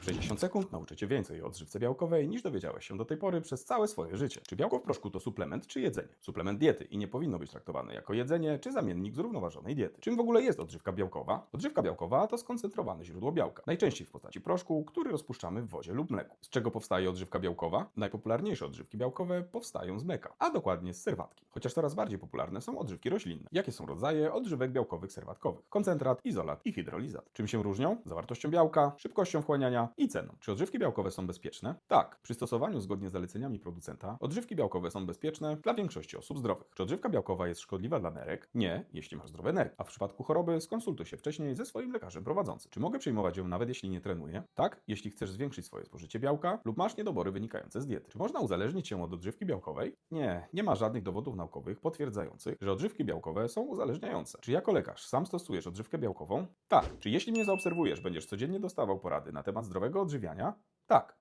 W 60 sekund nauczę Cię więcej o odżywce białkowej niż dowiedziałeś się do tej pory przez całe swoje życie. Czy białko w proszku to suplement czy jedzenie? Suplement diety i nie powinno być traktowane jako jedzenie czy zamiennik zrównoważonej diety. Czym w ogóle jest odżywka białkowa? Odżywka białkowa to skoncentrowane źródło białka, najczęściej w postaci proszku, który rozpuszczamy w wodzie lub mleku. Z czego powstaje odżywka białkowa? Najpopularniejsze odżywki białkowe powstają z mleka, a dokładnie z serwatki. Chociaż coraz bardziej popularne są odżywki roślinne. Jakie są rodzaje odżywek białkowych serwatkowych? Koncentrat, izolat i hydrolizat. Czym się różnią? Zawartością białka, szybkością wchłaniania i ceną. Czy odżywki białkowe są bezpieczne? Tak. Przy stosowaniu zgodnie z zaleceniami producenta, odżywki białkowe są bezpieczne dla większości osób zdrowych. Czy odżywka białkowa jest szkodliwa dla nerek? Nie, jeśli masz zdrowe nerki. A w przypadku choroby skonsultuj się wcześniej ze swoim lekarzem prowadzącym. Czy mogę przyjmować ją nawet jeśli nie trenuję? Tak, jeśli chcesz zwiększyć swoje spożycie białka lub masz niedobory wynikające z diety. Czy można uzależnić się od odżywki białkowej? Nie, nie ma żadnych dowodów naukowych potwierdzających, że odżywki białkowe są uzależniające. Czy jako lekarz sam stosujesz odżywkę białkową? Tak. Czy jeśli mnie zaobserwujesz, będziesz codziennie dostawał porady na temat zdrowego odżywiania? Tak.